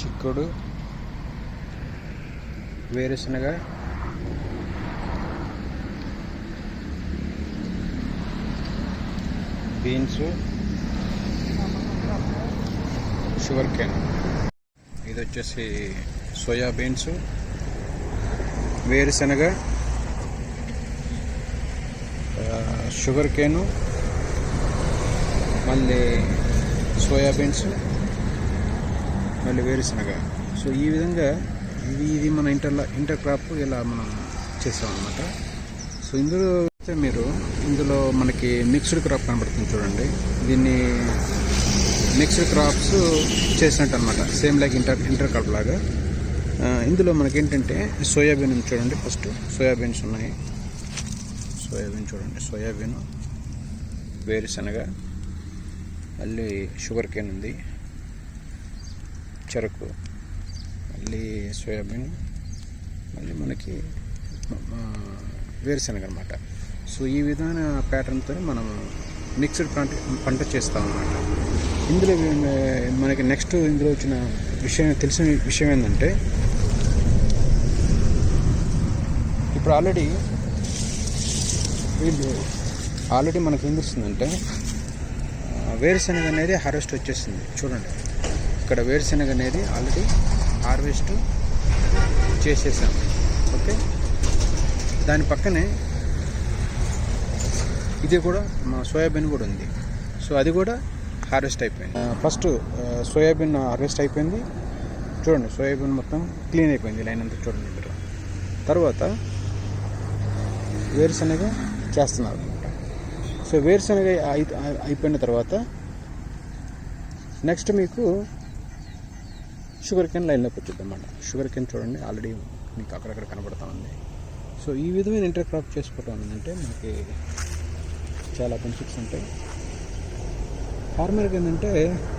చిక్కుడు వేరుశనగ beans sugar cane. ఇది వచ్చేసి సోయా బీన్స్ వేరుశనగ షుగర్ కేను మళ్ళీ సోయాబీన్స్ మళ్ళీ వేరుశనగ సో ఈ విధంగా ఇది ఇది మన ఇంటర్లా ఇంటర్ క్రాప్ ఇలా మనం చేసాం అనమాట సో ఇందులో అయితే మీరు ఇందులో మనకి మిక్స్డ్ క్రాప్ కనబడుతుంది చూడండి. దీన్ని మిక్స్డ్ క్రాప్స్ చేసినట్టు అనమాట same like inter inter crop లాగా. ఇందులో మనకి ఏంటంటే సోయాబీన్ చూడండి ఫస్ట్. సోయాబీన్స్ ఉన్నాయి. సోయాబీన్ చూడండి. సోయాబీన్ వేరుశనగ మళ్ళీ షుగర్ కేన్ ఉంది. చెరకు. మళ్ళీ సోయాబీన్. మళ్ళీ మనకి వేరుశనగ అనమాట సో ఈ విధాన ప్యాటర్న్తో మనం మిక్స్డ్ పంట పంట చేస్తాం అన్నమాట ఇందులో మనకి నెక్స్ట్ ఇందులో వచ్చిన విషయం తెలిసిన విషయం ఏంటంటే ఇప్పుడు ఆల్రెడీ వీళ్ళు ఆల్రెడీ మనకి ఏం తెలుస్తుందంటే వేరుశనగ అనేది హార్వెస్ట్ వచ్చేసింది. చూడండి. ఇక్కడ వేరుశనగ అనేది ఆల్రెడీ హార్వెస్ట్ చేసేసాం. ఓకే? దాని పక్కనే ఇది కూడా మా సోయాబీన్ కూడా ఉంది. సో అది కూడా హార్వెస్ట్ అయిపోయింది. ఫస్ట్ సోయాబీన్ హార్వెస్ట్ అయిపోయింది. చూడండి సోయాబీన్ మొత్తం క్లీన్ అయిపోయింది లైన్ అంతా చూడండి మీరు. తర్వాత వేరుశనగ చేస్తున్నారు. అనమాట సో వేరుశనగ అయిపోయిన తర్వాత నెక్స్ట్ మీకు షుగర్ కెన్ లైన్లోకి వచ్చింది అనమాట షుగర్ కేన్ చూడండి ఆల్రెడీ మీకు అక్కడక్కడ కనబడతా ఉంది. సో ఈ విధమైన ఇంటర్ క్రాప్ uh, చేసుకోవటం ఏంటంటే మనకి చాలా బెనిఫిట్స్ ఉంటాయి. ఫార్మర్కి ఏంటంటే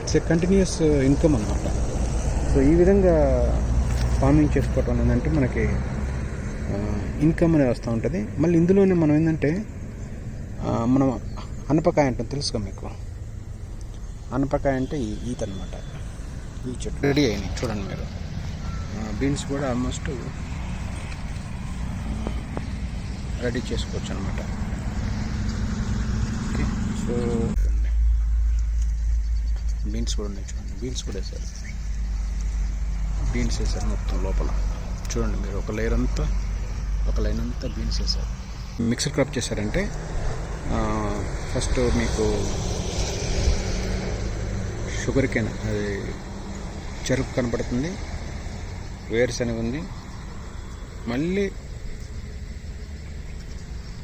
ఇట్స్ ఏ కంటిన్యూస్ ఇన్కమ్ అనమాట సో ఈ విధంగా ఫార్మింగ్ చేసుకోవటం ఏంటంటే మనకి ఇన్కమ్ అనేది వస్తూ ఉంటుంది. మళ్ళీ ఇందులోనే మనం ఏంటంటే uh, మనం అనపకాయ అంటాం తెలుసుగా మీకు? అనపకాయ అంటే ఈ ఈత అనమాట ఈ చెట్టు రెడీ అయినాయి చూడండి మీరు. బీన్స్ కూడా ఆల్మోస్ట్ రెడీ చేసుకోవచ్చు అనమాట సో బీన్స్ కూడా ఉన్నాయి చూడండి. బీన్స్ కూడా వేసారు. బీన్స్ వేసారు మొత్తం లోపల. చూడండి మీరు ఒక లేయర్ అంతా ఒక లైన్ అంతా బీన్స్ వేసారు. మిక్సర్ క్రాప్ చేశారంటే ఫస్ట్ మీకు షుగర్ కేన్ అది చెరుకు కనపడుతుంది. వేరుశనగ ఉంది. మళ్ళీ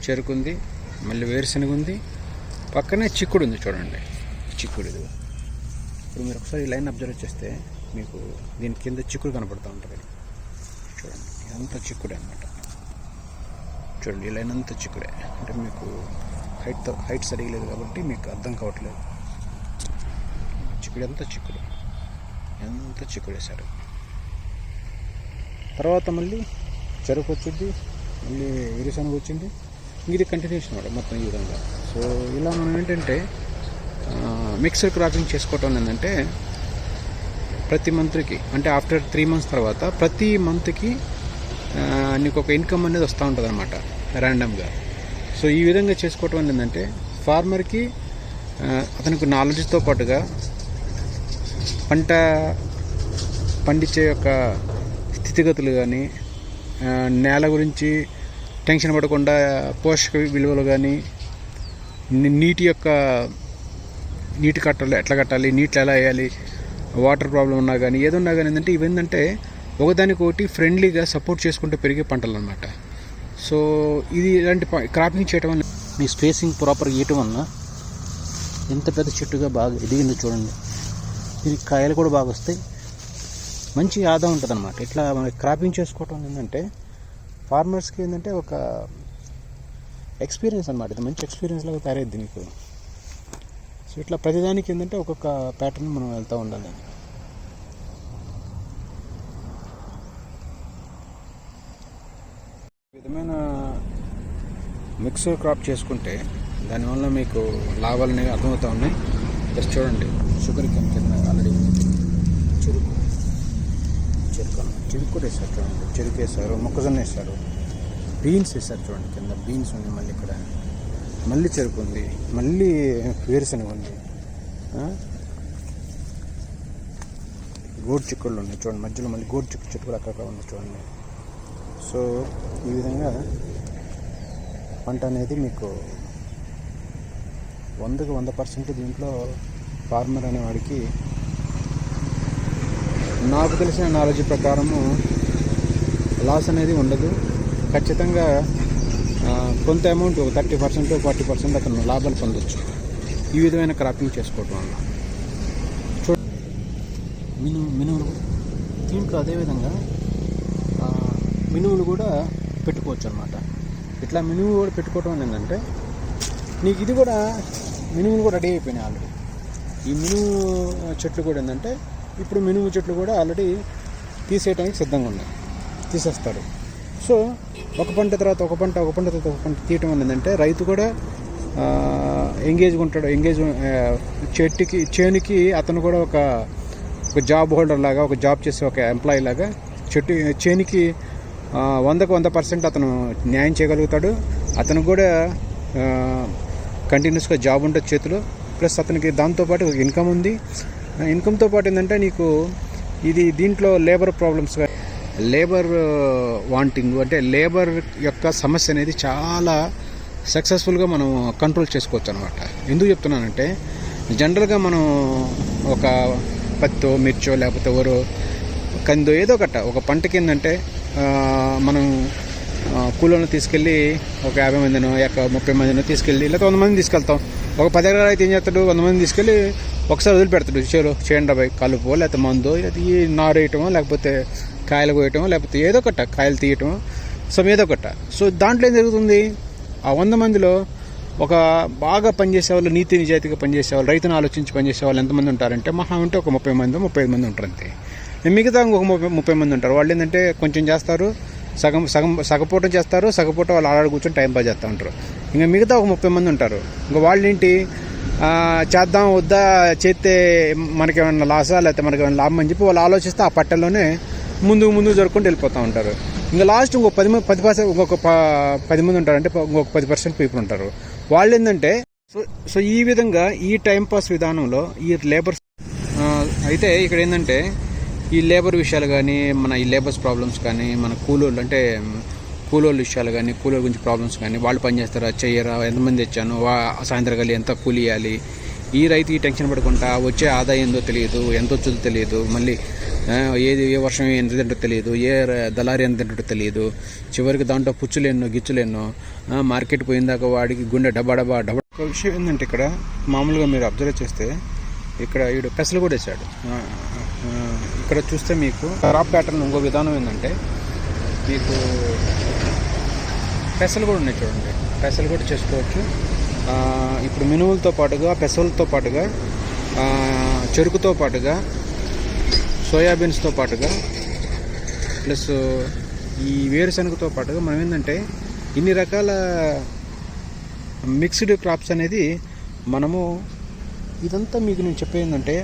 చెరుకు ఉంది. మళ్ళీ వేరుశనగ ఉంది. పక్కనే చిక్కుడు ఉంది చూడండి. చిక్కుడు ఇది. ఇప్పుడు మీరు ఒకసారి ఈ లైన్ అబ్జర్వ్ చేస్తే మీకు దీని కింద చిక్కుడు కనపడుతూ ఉంటుంది. చూడండి. ఇదంతా చిక్కుడే అనమాట చూడండి ఈ లైన్ అంతా చిక్కుడే. అంటే మీకు హైట్ హైట్ సరిగలేదు కాబట్టి మీకు అర్థం కావట్లేదు. చిక్కుడు అంతా చిక్కుడు. ఎంత చిక్కుడు తర్వాత మళ్ళీ చెరుకు వచ్చింది మళ్ళీ వేరుశనగ వచ్చింది. ఇది కంటిన్యూషన్ అనమాట మొత్తం ఈ విధంగా. సో ఇలా మనం ఏంటంటే మిక్సర్ క్రాపింగ్ చేసుకోవటం ఏంటంటే ప్రతి మంత్కి అంటే ఆఫ్టర్ త్రీ మంత్స్ తర్వాత ప్రతి మంత్కి నీకు ఒక ఇన్కమ్ అనేది వస్తూ ఉంటుంది అనమాట ర్యాండమ్గా సో ఈ విధంగా చేసుకోవటం ఏంటంటే ఫార్మర్కి అతనికి నాలెడ్జ్తో పాటుగా పంట పండించే యొక్క స్థితిగతులు కానీ నేల గురించి టెన్షన్ పడకుండా పోషక విలువలు కానీ నీటి యొక్క నీటి కట్టాలి ఎట్లా కట్టాలి నీటిలో ఎలా వేయాలి వాటర్ ప్రాబ్లం ఉన్నా కానీ ఏదున్నా కానీ ఏంటంటే ఇవేంటంటే ఒకదానికొకటి ఫ్రెండ్లీగా సపోర్ట్ చేసుకుంటూ పెరిగే పంటలు అనమాట సో ఇది ఇలాంటి క్రాపింగ్ చేయడం వల్ల మీ స్పేసింగ్ ప్రాపర్ ఇవ్వటం వల్ల ఎంత పెద్ద చెట్టుగా బాగా ఎదిగిందో చూడండి. దీనికి కాయలు కూడా బాగా వస్తాయి. మంచి ఆదా ఉంటుంది అనమాట ఇట్లా మనకి క్రాపింగ్ చేసుకోవటం ఏంటంటే ఫార్మర్స్కి ఏంటంటే ఒక ఎక్స్పీరియన్స్ అనమాట ఇది మంచి ఎక్స్పీరియన్స్ లాగా తయారైద్ది మీకు సో ఇట్లా ప్రతిదానికి ఏంటంటే ఒక్కొక్క ప్యాటర్న్ మనం వెళ్తూ ఉండాలి. విధమైన మిక్స్ క్రాప్ చేసుకుంటే దానివల్ల మీకు లాభాలు అనేవి అర్థమవుతూ ఉన్నాయి. జస్ట్ చూడండి. షుగర్ కింద కింద ఆల్రెడీ చురుకు. చెరుకు? కూడా వేస్తారు చూడండి. చెరుకు వేస్తారు మొక్కజొన్న వేస్తారు బీన్స్ వేస్తారు చూడండి కింద. బీన్స్ ఉంది మళ్ళీ ఇక్కడ. మళ్ళీ చెరుకు ఉంది. మళ్ళీ వేరుశనగ ఉంది? గోడు చిక్కుళ్ళు ఉన్నాయి చూడండి. మధ్యలో మళ్ళీ గోడు చిక్కు చెట్టు కూడా అక్కడ ఉంది చూడండి. సో ఈ విధంగా పంట అనేది మీకు వందకు వంద పర్సెంట్ దీంట్లో ఫార్మర్ అనేవాడికి నాకు తెలిసిన నాలెడ్జ్ ప్రకారము లాస్ అనేది ఉండదు. ఖచ్చితంగా కొంత అమౌంట్ ఒక థర్టీ పర్సెంట్ ఫార్టీ పర్సెంట్ అతను లాభాలు పొందొచ్చు. ఈ విధమైన క్రాపింగ్ చేసుకోవటం వల్ల. చూ మినుము మినుములు దీంట్లో అదేవిధంగా మినుములు కూడా పెట్టుకోవచ్చు అనమాట ఇట్లా మినుము కూడా పెట్టుకోవటం ఏంటంటే నీకు ఇది కూడా మినుములు కూడా రెడీ అయిపోయినాయి ఆల్రెడీ. ఈ మినుము చెట్లు కూడా ఏంటంటే ఇప్పుడు మినుము చెట్లు కూడా ఆల్రెడీ తీసేయడానికి సిద్ధంగా ఉన్నాయి. తీసేస్తారు. సో ఒక పంట తర్వాత ఒక పంట ఒక పంట తర్వాత ఒక పంట తీయటం వల్ల ఏంటంటే రైతు కూడా ఎంగేజ్గా ఉంటాడు. ఎంగేజ్ చెట్టుకి చేనుకి అతను కూడా ఒక ఒక జాబ్ హోల్డర్ లాగా ఒక జాబ్ చేసే ఒక ఎంప్లాయీ లాగా చెట్టు చేనికి వందకు వంద పర్సెంట్ అతను న్యాయం చేయగలుగుతాడు. అతను కూడా కంటిన్యూస్గా జాబ్ ఉంటుంది చేతిలో ప్లస్ అతనికి దాంతోపాటు ఒక ఇన్కమ్ ఉంది. ఇన్కమ్తో పాటు ఏంటంటే నీకు ఇది దీంట్లో లేబర్ ప్రాబ్లమ్స్ లేబర్ వాంటింగ్ అంటే లేబర్ యొక్క సమస్య అనేది చాలా సక్సెస్ఫుల్గా మనం కంట్రోల్ చేసుకోవచ్చు అనమాట ఎందుకు చెప్తున్నానంటే జనరల్గా మనం ఒక పత్తో మిర్చో లేకపోతే ఎవరో కందో ఏదో ఒకట. ఒక పంటకి ఏంటంటే మనం ఆ, కూలోళ్ళని తీసుకెళ్ళి ఒక యాభై మందినో ఒక ముప్పై మందినో తీసుకెళ్ళి లేకపోతే వంద మంది తీసుకెళ్తాం. ఒక పది ఎకరాలు అయితే ఏం చేస్తాడు? వంద మంది తీసుకెళ్ళి ఒకసారి వదిలిపెడతాడు. చేరు చేయండి డబ్బాయి కలుపు లేకపోతే మందు లేకపోతే ఈ నారు వేయటమో లేకపోతే కాయలు కోయటమో లేకపోతే ఏదో ఒకట కాయలు తీయటమో సో ఏదో ఒకట. సో దాంట్లో ఏం జరుగుతుంది? ఆ వంద మందిలో ఒక బాగా పనిచేసే వాళ్ళు నీతి నిజాయితీగా పనిచేసే వాళ్ళు రైతును ఆలోచించి పనిచేసే వాళ్ళు ఎంతమంది ఉంటారంటే మహా ఉంటే ఒక ముప్పై మంది ముప్పై ఐదు మంది ఉంటారు అంతే. మిగతా ఇంకొక ముప్పై ముప్పై మంది ఉంటారు. వాళ్ళు ఏంటంటే కొంచెం చేస్తారు సగం సగం సగపూట చేస్తారు సగపూట వాళ్ళు ఆడాడు కూర్చొని టైం పాస్ చేస్తూ ఉంటారు. ఇంకా మిగతా ఒక ముప్పై మంది ఉంటారు. ఇంకా వాళ్ళు ఏంటి చేద్దాం వద్దా చేస్తే మనకేమన్నా లాసా లేకపోతే మనకి ఏమైనా లాభం అని చెప్పి వాళ్ళు ఆలోచిస్తే ఆ పట్టెల్లోనే ముందు ముందు జరుపుకుంటూ వెళ్ళిపోతూ ఉంటారు. ఇంకా లాస్ట్ ఇంకొక పది మంది పది పర్సెంట్ ఇంకొక ప- పది మంది ఉంటారు అంటే ఇంకొక పది పర్సెంట్ పీపుల్ ఉంటారు. వాళ్ళు ఏంటంటే సో సో ఈ విధంగా ఈ టైంపాస్ విధానంలో ఈ లేబర్ అయితే ఇక్కడ ఏంటంటే ఈ లేబర్ విషయాలు కానీ మన ఈ లేబర్స్ ప్రాబ్లమ్స్ కానీ మన కూలోళ్ళు అంటే కూలోళ్ళ విషయాలు కానీ కూలోళ్ళ గురించి ప్రాబ్లమ్స్ కానీ వాళ్ళు పని చేస్తారా చెయ్యరా ఎంతమంది తెచ్చాను వా సాయంత్రం కలిగి ఎంత కూలి ఇవ్వాలి ఈ రైతు ఈ టెన్షన్ పడకుండా వచ్చే ఆదాయం ఏందో తెలియదు ఎంత వచ్చుదో తెలియదు మళ్ళీ ఏది ఏ వర్షం ఎంత తింటో తెలియదు ఏ దళారి ఎంత తింటో తెలియదు చివరికి దాంట్లో పుచ్చులేనో గిచ్చులేనో మార్కెట్ పోయిందాక వాడికి గుండె డబ్బా డబ్బా డబ్బా ఒక విషయం ఏంటంటే ఇక్కడ మామూలుగా మీరు అబ్జర్వ్ చేస్తే ఇక్కడ ఈడు పెసలు కూడా వేసాడు. ఇక్కడ చూస్తే మీకు క్రాప్ ప్యాటర్న్ ఇంకో విధానం ఏంటంటే మీకు పెసలు కూడా ఉన్నాయి చూడండి. పెసలు కూడా చేసుకోవచ్చు. ఇప్పుడు మినువులతో పాటుగా పెసలతో పాటుగా చెరుకుతో పాటుగా సోయాబీన్స్తో పాటుగా ప్లస్ ఈ వేరుశనగతో పాటుగా మనం ఏంటంటే ఇన్ని రకాల మిక్స్డ్ క్రాప్స్ అనేది మనము ఇదంతా మీకు నేను చెప్పేందంటే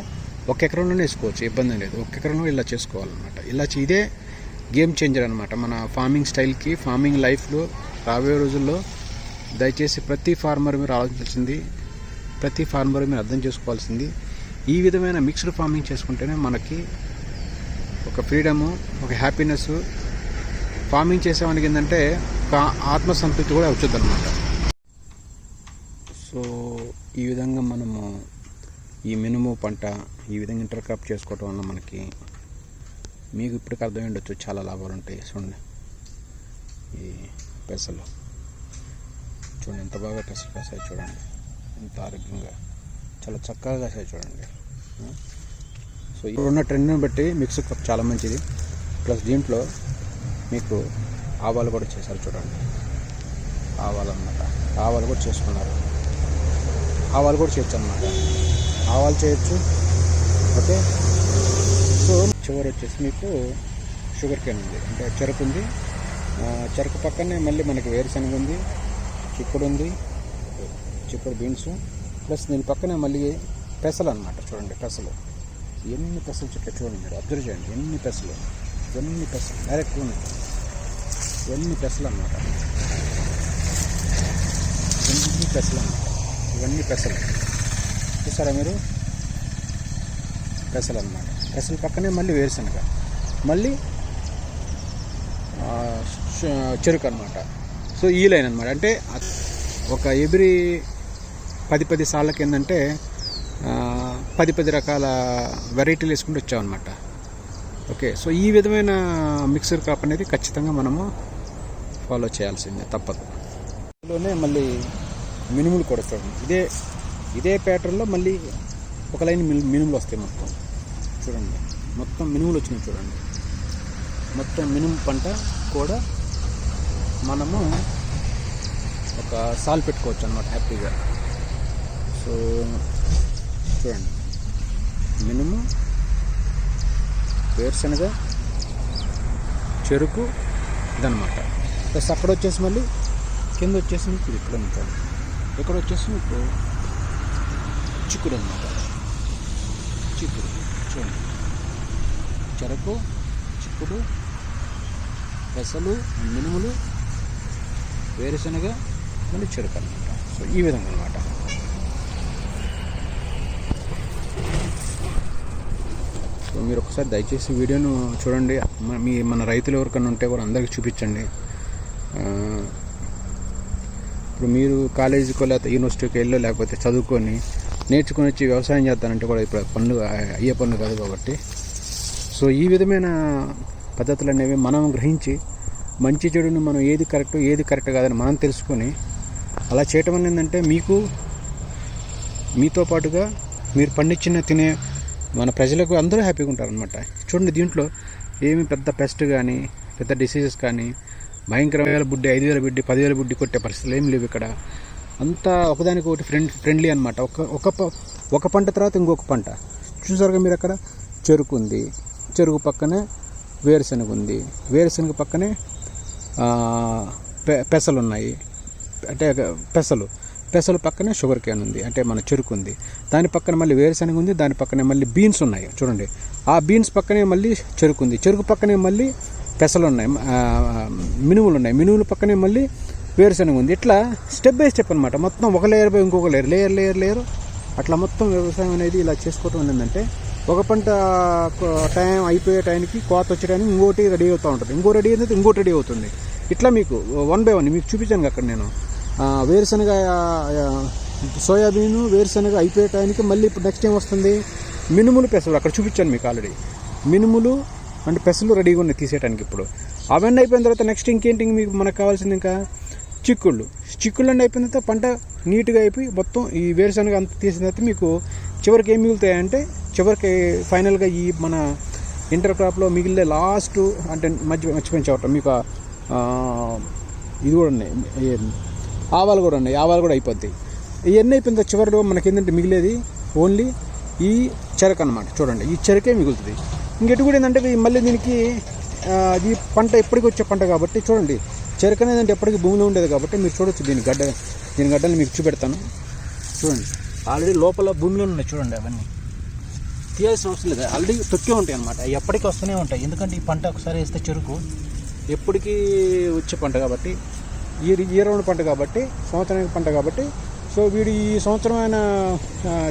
ఒక ఎకరంలోనే వేసుకోవచ్చు ఇబ్బంది లేదు. ఒక ఎకరంలో ఇలా చేసుకోవాలన్నమాట. ఇలా ఇదే గేమ్ చేంజర్ అనమాట మన ఫార్మింగ్ స్టైల్కి ఫార్మింగ్ లైఫ్లో రాబోయే రోజుల్లో దయచేసి ప్రతి ఫార్మర్ మీరు ఆలోచించాల్సింది ప్రతి ఫార్మర్ మీరు అర్థం చేసుకోవాల్సింది ఈ విధమైన మిక్స్డ్ ఫార్మింగ్ చేసుకుంటేనే మనకి ఒక ఫ్రీడము ఒక హ్యాపీనెస్ ఫార్మింగ్ చేసేవానికి ఏంటంటే ఒక ఆత్మసంతృప్తి కూడా వచ్చుద్ది అనమాట సో ఈ విధంగా మనము ఈ మినుము పంట ఈ విధంగా ఇంటర్ క్రాప్ చేసుకోవటం వల్ల మనకి మీకు ఇప్పటికి అర్థమై ఉండొచ్చు చాలా లాభాలు ఉంటాయి. చూడండి. ఈ పెసలు. చూడండి ఎంత బాగా పెసలు కాసాయి చూడండి. ఎంత ఆరోగ్యంగా చాలా చక్కగా కాసాయి చూడండి. సో ఇప్పుడున్న ట్రెండ్ని బట్టి మిక్స్ క్రాప్ చాలా మంచిది. ప్లస్ దీంట్లో మీకు ఆవాలు కూడా చేశారు చూడండి. ఆవాలు అన్నమాట. ఆవాలు కూడా చేసుకున్నారు. ఆవాలు కూడా చేయొచ్చు అన్నమాట. ఆవాలు చేయొచ్చు. ఓకే? సో చివరి వచ్చేసి మీకు షుగర్ కేన్ ఉంది. అంటే చెరుకు ఉంది. చెరుకు పక్కనే మళ్ళీ మనకి వేరుశనగ ఉంది చిక్కుడు ఉంది చిక్కుడు బీన్స్. ప్లస్ దీని పక్కనే మళ్ళీ పెసలు అనమాట చూడండి పెసలు. ఎన్ని పెసలు చెట్లు చూడండి మీరు. అబ్జర్వ్ చేయండి. ఎన్ని పెసలు? ఎన్ని పెసలు? డైరెక్ట్ ఉన్నాయి ఎన్ని పెసలు అన్నమాట. ఎన్ని పెసలు అనమాట ఇవన్నీ పెసలు. చూసారా మీరు? పెసలు అన్నమాట. పెసలు పక్కనే మళ్ళీ వేరుశనగ. మళ్ళీ చెరుకు అనమాట సో ఈ లైన్ అనమాట అంటే ఒక ఎవ్రీ పది పది సార్లకి ఏంటంటే పది పది రకాల వెరైటీలు వేసుకుంటూ వచ్చామన్నమాట. ఓకే సో ఈ విధమైన మిక్సర్ కాప్ అనేది ఖచ్చితంగా మనము ఫాలో చేయాల్సిందే తప్పదు. ఇందులోనే మళ్ళీ మినుములు కూడా చూడండి ఇదే ఇదే ప్యాటర్న్లో మళ్ళీ ఒక లైన్ మిను మినుములు వస్తాయి మొత్తం. చూడండి. మొత్తం మినుములు వచ్చినాయి చూడండి. మొత్తం మినుము పంట కూడా మనము ఒక సాల్ పెట్టుకోవచ్చు అనమాట హ్యాపీగా. సో చూడండి. మినుము వేరుశనగ చెరుకు ఇదనమాట ప్లస్ అక్కడ వచ్చేసి మళ్ళీ కింద వచ్చేసి మీకు ఇక్కడ ఉంటాడు ఇక్కడ వచ్చేసి మీకు చిక్కుడు అనమాట చిక్కుడు చూడండి చెరకు చిక్కుడు పెసలు మినుములు వేరుశనగ మళ్ళీ చెరుకు అనమాట సో ఈ విధంగా అనమాట సో మీరు ఒకసారి దయచేసి వీడియోను చూడండి. మీ మన రైతులు ఎవరికన్నా ఉంటే కూడా అందరికీ చూపించండి. ఇప్పుడు మీరు కాలేజీకో లేకపోతే యూనివర్సిటీకి వెళ్ళో లేకపోతే చదువుకొని నేర్చుకొని వచ్చి వ్యవసాయం చేస్తానంటే కూడా ఇప్పుడు పండుగ అయ్యే పన్ను కాదు కాబట్టి. సో ఈ విధమైన పద్ధతులు అనేవి మనం గ్రహించి మంచి చెడును మనం ఏది కరెక్ట్ ఏది కరెక్ట్ కాదని మనం తెలుసుకొని అలా చేయటం వల్ల ఏంటంటే మీకు మీతో పాటుగా మీరు పండించిన తినే మన ప్రజలకు అందరూ హ్యాపీగా ఉంటారనమాట చూడండి దీంట్లో ఏమి పెద్ద పెస్ట్ కానీ పెద్ద డిసీజెస్ కానీ భయంకరమైన బుడ్డి ఐదు వేల బుడ్డి పదివేల బుడ్డి కొట్టే పరిస్థితులు ఏం లేవు ఇక్కడ. అంతా ఒకదానికి ఒకటి ఫ్రెండ్ ఫ్రెండ్లీ అనమాట ఒక ఒక ఒక పంట తర్వాత ఇంకొక పంట. చూసారుగా మీరు అక్కడ? చెరుకు ఉంది. చెరుకు పక్కనే వేరుశనగ ఉంది. వేరుశనగ పక్కనే పె- పెసలు ఉన్నాయి అంటే పెసలు. పెసలు పక్కనే షుగర్ క్యాన్ ఉంది. అంటే మన చెరుకు ఉంది. దాని పక్కన మళ్ళీ వేరుశనగ ఉంది. దాని పక్కనే మళ్ళీ బీన్స్ ఉన్నాయి. చూడండి. ఆ బీన్స్ పక్కనే మళ్ళీ చెరుకు ఉంది. చెరుకు పక్కనే మళ్ళీ పెసలు ఉన్నాయి మినువులు ఉన్నాయి మినువులు పక్కనే మళ్ళీ వేరుశనగ ఉంది. ఇట్లా స్టెప్ బై స్టెప్ అనమాట మొత్తం ఒక లేయర్ బై ఇంకొక లేయర్ లేయర్ లేయర్ లేయర్ అట్లా మొత్తం వ్యవసాయం అనేది ఇలా చేసుకోవటం ఏంటంటే ఒక పంట టైం అయిపోయే టైంకి కోత వచ్చేటానికి ఇంకోటి రెడీ అవుతూ ఉంటుంది. ఇంకో రెడీ అయితే ఇంకోటి రెడీ అవుతుంది. ఇట్లా మీకు వన్ బై వన్ మీకు చూపించాను అక్కడ నేను. వేరుశనగ సోయాబీన్ వేరుశనగ అయిపోయే టైంకి మళ్ళీ ఇప్పుడు నెక్స్ట్ ఏం వస్తుంది? మినుములు పెసలు అక్కడ చూపించాను మీకు ఆల్రెడీ మినుములు అంటే పెసలు రెడీగా ఉన్నాయి తీసేయడానికి ఇప్పుడు. అవన్నీ అయిపోయిన తర్వాత నెక్స్ట్ ఇంకేంటి మీకు మనకు కావాల్సింది ఇంకా? చిక్కుళ్ళు. చిక్కుళ్ళు అన్నీ అయిపోయిన తర్వాత పంట నీట్గా అయిపోయి మొత్తం ఈ వేరుశనగ అంత తీసిన తర్వాత మీకు చివరికి ఏం మిగులుతాయంటే చివరికి ఫైనల్గా ఈ మన ఇంటర్ క్రాప్లో మిగిలిన లాస్ట్ అంటే మధ్య మర్చిపోయి చోట మీకు ఇది కూడా ఉన్నాయి. ఆవాలు కూడా ఉన్నాయి. ఆవాలు కూడా అయిపోద్ది ఇవన్నీ అయిపోయిన తర్వాత చివరిలో మనకి ఏంటంటే మిగిలేది ఓన్లీ ఈ చెరకు అనమాట చూడండి ఈ చెరకే మిగులుతుంది. ఇంకెటు కూడా ఏంటంటే మళ్ళీ దీనికి ఆ, ఈ పంట ఎప్పటికి వచ్చే పంట కాబట్టి చూడండి చెరుకు అనేది అంటే ఎప్పటికీ భూమిలో ఉండేది కాబట్టి మీరు చూడొచ్చు దీని గడ్డ దీని గడ్డలు మీకు చూపెడతాను. చూడండి. ఆల్రెడీ లోపల భూమిలో ఉన్నాయి చూడండి అవన్నీ. తీయాల్సిన అవసరం లేదు ఆల్రెడీ తొక్కే ఉంటాయి అనమాట ఎప్పటికీ వస్తూనే ఉంటాయి. ఎందుకంటే ఈ పంట ఒకసారి వేస్తే చెరుకు. ఎప్పటికీ వచ్చే పంట కాబట్టి ఈ ఈ రౌండ్ పంట కాబట్టి సంవత్సరానికి పంట కాబట్టి. సో వీడు ఈ సంవత్సరమైన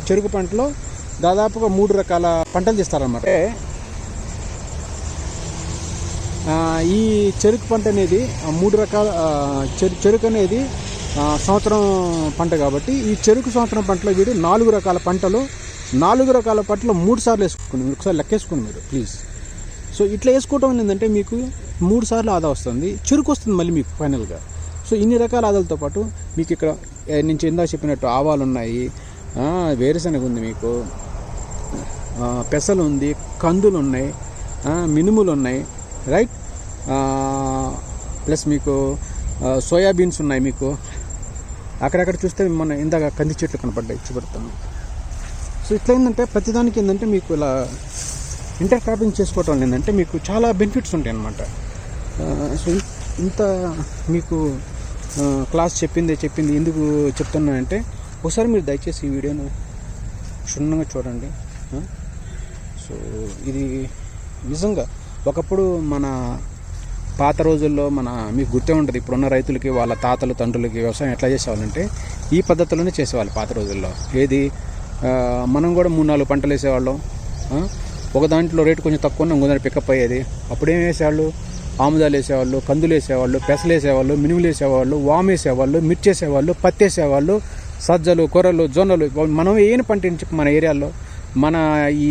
చెరుకు పంటలో దాదాపుగా మూడు రకాల పంటలు తీస్తారనమాట ఈ చెరుకు పంట అనేది మూడు రకాల చెరుకు అనేది సంవత్సరం పంట కాబట్టి ఈ చెరుకు సంవత్సరం పంటలో వీడు నాలుగు రకాల పంటలు నాలుగు రకాల పంటలు మూడు సార్లు వేసుకోండి మీరు ఒకసారి లెక్కేసుకోండి మీరు ప్లీజ్. సో ఇట్లా వేసుకోవటం ఏంటంటే మీకు మూడు సార్లు ఆదా వస్తుంది. చెరుకు వస్తుంది మళ్ళీ మీకు ఫైనల్గా. సో ఇన్ని రకాల ఆదాలతో పాటు మీకు ఇక్కడ నుంచి ఇందా చెప్పినట్టు ఆవాలు ఉన్నాయి వేరుశనగ ఉంది మీకు పెసలు ఉంది కందులు ఉన్నాయి మినుములు ఉన్నాయి రైట్? ప్లస్ మీకు సోయాబీన్స్ ఉన్నాయి మీకు. అక్కడక్కడ చూస్తే మన ఇందాక కంది చెట్లు కనపడ్డాయి చూపెడతాను సో ఇట్లా ఏంటంటే ప్రతిదానికి ఏంటంటే మీకు ఇలా ఇంటర్ క్రాపింగ్ చేసుకోవటం వల్ల ఏంటంటే మీకు చాలా బెనిఫిట్స్ ఉంటాయి అన్నమాట. సో ఇంత మీకు క్లాస్ చెప్పింది చెప్పింది ఎందుకు చెప్తున్నానంటే ఒకసారి మీరు దయచేసి ఈ వీడియోను క్షుణ్ణంగా చూడండి. సో ఇది నిజంగా ఒకప్పుడు మన పాత రోజుల్లో మన మీకు గుర్తే ఉంటుంది ఇప్పుడున్న రైతులకి వాళ్ళ తాతలు తండ్రులకి వ్యవసాయం ఎట్లా చేసేవాళ్ళంటే ఈ పద్ధతిలోనే చేసేవాళ్ళు పాత రోజుల్లో. ఏది? మనం కూడా మూడు నాలుగు పంటలు వేసేవాళ్ళం. ఒక దాంట్లో రేటు కొంచెం తక్కువ ఉన్న ఇంకో పికప్ అయ్యేది. అప్పుడేం వేసేవాళ్ళు? ఆముదాలు వేసేవాళ్ళు కందులు వేసేవాళ్ళు పెసలు వేసేవాళ్ళు మినుములు వేసేవాళ్ళు వామ్ వేసేవాళ్ళు మిర్చి వేసేవాళ్ళు పత్తి వేసేవాళ్ళు సజ్జలు కొర్రలు జొన్నలు. మనం ఏం పంట మన ఏరియాలో మన ఈ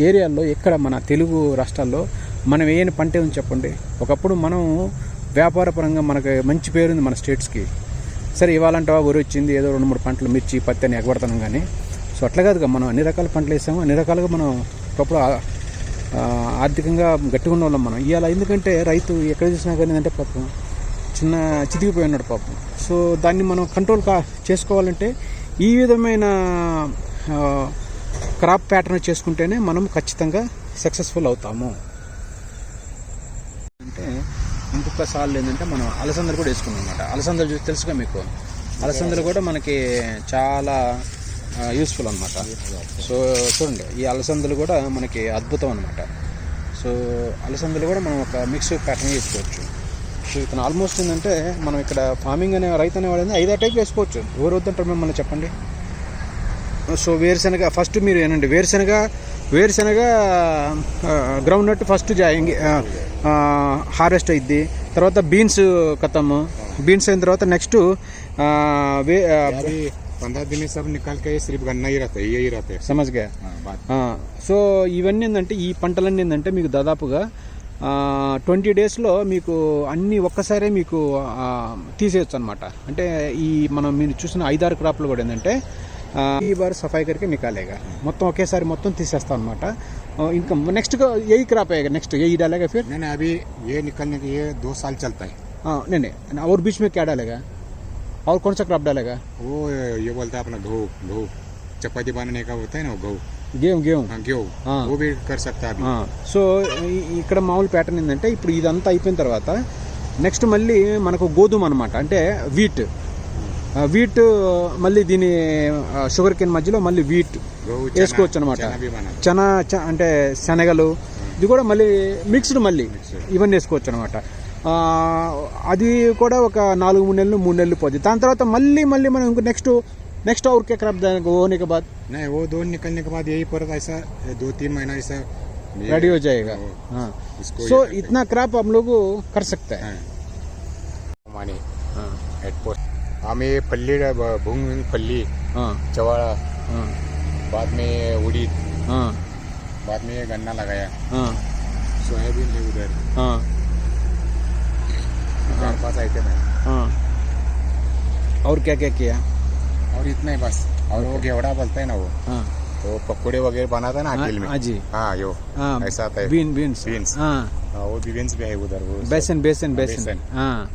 ఏరియాల్లో ఎక్కడ? మన తెలుగు రాష్ట్రాల్లో మనం వేయని పంట ఏమని చెప్పండి? ఒకప్పుడు మనం వ్యాపారపరంగా మనకు మంచి పేరుంది మన స్టేట్స్కి. సరే ఇవ్వాలంటే వరి వచ్చింది ఏదో రెండు మూడు పంటలు మిర్చి పత్తి అని ఎగబడతాం కానీ సో అట్లా కాదుగా మనం అన్ని రకాల పంటలు వేసాము అన్ని రకాలుగా మనం ఒకప్పుడు ఆర్థికంగా గట్టిగా ఉన్నవాళ్ళం మనం. ఇవాళ ఎందుకంటే రైతు ఎక్కడ చూసినా కానీ అంటే పాపం చిన్న చితికిపోయి ఉన్నాడు పాపం. సో దాన్ని మనం కంట్రోల్ కా చేసుకోవాలంటే ఈ విధమైన క్రాప్ ప్యాటర్న్ చేసుకుంటేనే మనం ఖచ్చితంగా సక్సెస్ఫుల్ అవుతాము అంటే ఇంకొక ఏంటంటే మనం అలసందలు కూడా వేసుకున్నాం అనమాట అలసందలు చూసి తెలుసుగా మీకు? అలసందలు కూడా మనకి చాలా యూస్ఫుల్ అనమాట సో చూడండి ఈ అలసందలు కూడా మనకి అద్భుతం అనమాట సో అలసందలు కూడా మనం ఒక మిక్స్ ప్యాటర్న్ చేసుకోవచ్చు సో ఇతను ఆల్మోస్ట్ ఏంటంటే మనం ఇక్కడ ఫార్మింగ్ అనే రైతు అనేవాడు ఐదో టైప్ వేసుకోవచ్చు. ఎవరు వద్దంటారు మిమ్మల్ని చెప్పండి? సో వేరుశనగ ఫస్ట్ మీరు ఏనండి వేరుశనగ వేరుశనగ గ్రౌండ్ నట్ ఫస్ట్ హార్వెస్ట్ అయింది తర్వాత బీన్స్ కథము బీన్స్ అయిన తర్వాత నెక్స్ట్ వే ఆ, अभी पंद्रह दिन में सब निकाल के सिर्फ गन्ना ही रहता है यही रहता है సమజ్గా हाँ, बात ఆ, సో ఇవన్నీ ఏంటంటే ఈ పంటలన్నీ ఏంటంటే మీకు దాదాపుగా ట్వంటీ డేస్లో మీకు అన్ని ఒక్కసారే మీకు ఆ, తీసేయచ్చు అనమాట అంటే ఈ మనం మీరు చూసిన ఐదారు క్రాప్లు కూడా ఏంటంటే ఆ, ఈ బార్ సఫాయి కరికి నికాలేగా మొత్తం ఒకేసారి మొత్తం తీసేస్తాం అనమాట ఇంకా నెక్స్ట్ ఏ క్రాప్ అయ్యేగా నెక్స్ట్ ఏ डालेगा फिर नहीं नहीं अभी ये निकलने के ये दो साल चलता है हाँ नहीं नहीं और बीच में क्या डालेगा और कौन सा क्रॉप डालेगा वो ये बोलता है अपना गहू गहू चपाती बनाने का होता है ना वो गहू गेहूँ गेहूँ हाँ गेहूँ हाँ। वो भी कर सकता है अभी ఆ, సో ఈ- ఇక్కడ మామూలు ప్యాటర్న్ ఏంటంటే ఇప్పుడు ఇదంతా అయిపోయిన తర్వాత నెక్స్ట్ మళ్ళీ మనకు గోధుమ అనమాట అంటే వీట్ ఆ, వీట్ మళ్ళీ దీని ఆ, షుగర్ కేన్ మధ్యలో మళ్ళీ వీట్ गहू వేసుకోవచ్చు అనమాట चना भी बना చనా చ- అంటే శనగలు ఇది కూడా మళ్ళీ మిక్స్డ్ మళ్ళీ ఇవన్నీ వేసుకోవచ్చు అనమాట అది కూడా ఒక నాలుగు మూడు నెలలు మూడు నెలలు పోతుంది దాని తర్వాత మళ్ళీ మళ్ళీ మనం ఇంకో నెక్స్ట్ నెక్స్ట్ और क्या क्रॉप होने के बाद नहीं वो दो निकलने के बाद यही पर ऐसा दो तीन महीना ऐसा ये- रेडी हो जाएगा वो हाँ इसको सो ये करते इतना क्रॉप हम लोग कर सकते हैं हैं। आम्ही फल्ली भूंग फल्ली हाँ. बाद में उड़ीद. बाद में गन्ना लगाया. सोयाबीन ले उधर हाँ. चार पाँच आइटम है. और क्या क्या किया? और इतना ही बस. और वो घेवड़ा बोलता है ना वो. तो पकौड़े वगैरह बनाता है ना अकेले में. हाँ जी हाँ यो. हाँ. ऐसा आता है. Bean beans. बीन्स. हाँ. वो बीन्स भी है उधर वो. बेसन बेसन बेसन. हाँ.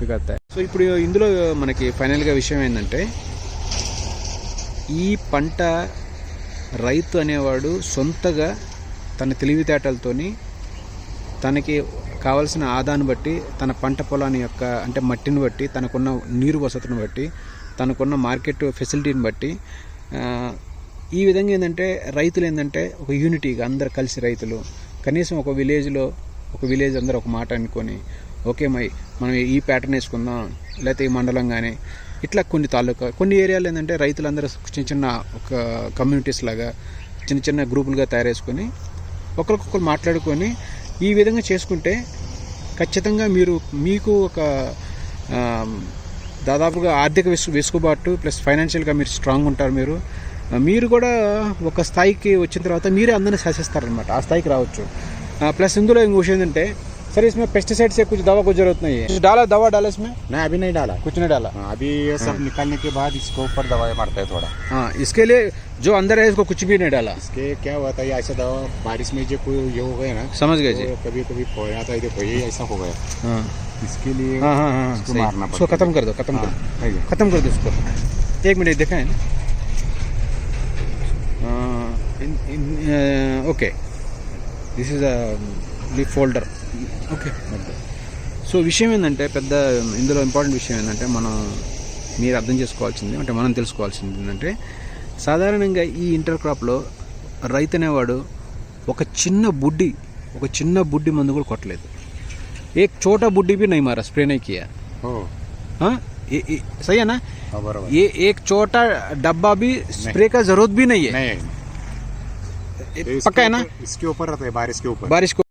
बिकाता है సో ఇప్పుడు ఇందులో మనకి ఫైనల్గా విషయం ఏంటంటే ఈ పంట రైతు అనేవాడు సొంతగా తన తెలివితేటలతోని తనకి కావలసిన ఆదాన్ని బట్టి తన పంట పొలాన్ని యొక్క అంటే మట్టిని బట్టి తనకున్న నీరు వసతిని బట్టి తనకున్న మార్కెట్ ఫెసిలిటీని బట్టి ఈ విధంగా ఏంటంటే రైతులు ఏంటంటే ఒక యూనిటీగా అందరు కలిసి రైతులు కనీసం ఒక విలేజ్లో ఒక విలేజ్ అందరూ ఒక మాట అనుకొని ఓకే మై మనం ఈ ప్యాటర్న్ వేసుకుందాం లేకపోతే ఈ మండలం కానీ ఇట్లా కొన్ని తాలూకా కొన్ని ఏరియాలు ఏంటంటే రైతులందరూ చిన్న చిన్న ఒక కమ్యూనిటీస్ లాగా చిన్న చిన్న గ్రూపులుగా తయారు చేసుకొని ఒకరికొకరు మాట్లాడుకొని ఈ విధంగా చేసుకుంటే ఖచ్చితంగా మీరు మీకు ఒక దాదాపుగా ఆర్థిక వెసు వెసులుబాటు ప్లస్ ఫైనాన్షియల్గా మీరు స్ట్రాంగ్ ఉంటారు మీరు. మీరు కూడా ఒక స్థాయికి వచ్చిన తర్వాత మీరే అందరినీ శాసిస్తారనమాట ఆ స్థాయికి రావచ్చు. ప్లస్ ఇందులో ఇంకో విషయం ఏంటంటే सर इसमें पेस्टिसाइड से कुछ दवा को ज़रूरत नहीं है। डाला दवा डाला इसमें? नहीं अभी नहीं डाला। कुछ नहीं डाला? हाँ, अभी ये सब हाँ। निकालने के बाद इसके ऊपर दवाई मारता है थोड़ा। हाँ इसके लिए जो अंदर है इसको कुछ भी नहीं डाला। इसके क्या हुआ था ये ऐसा दवा बारिश में जो कोई ये हो गया ना समझ गए जी। कभी कभी खोया था देखो ये ऐसा हो गया। हाँ। इसके लिए हाँ, हाँ उसको खत्म कर दो खत्म कर दो। खत्म कर दो उसको एक मिनट देखा है okay. This is the folder okay so విషయం ఏంటంటే పెద్ద ఇందులో ఇంపార్టెంట్ విషయం ఏంటంటే మనం మీరు అర్థం చేసుకోవాల్సింది అంటే మనం తెలుసుకోవాల్సింది ఏంటంటే సాధారణంగా ఈ ఇంటర్ క్రాప్లో రైతు అనేవాడు ఒక చిన్న బుడ్డి ఒక చిన్న బుడ్డి మందు కూడా కొట్టలేదు ఏ చోట బుడ్డి भी नहीं मारा स्प्रे नहीं किया हो हाँ ये, ये, सही है ना हाँ, बरोबर ये एक छोटा डब्बा भी स्प्रे का जरूरत भी नहीं है नहीं है ये पक्का है ना इसके ऊपर रहता है बारिश के ऊपर बारिश को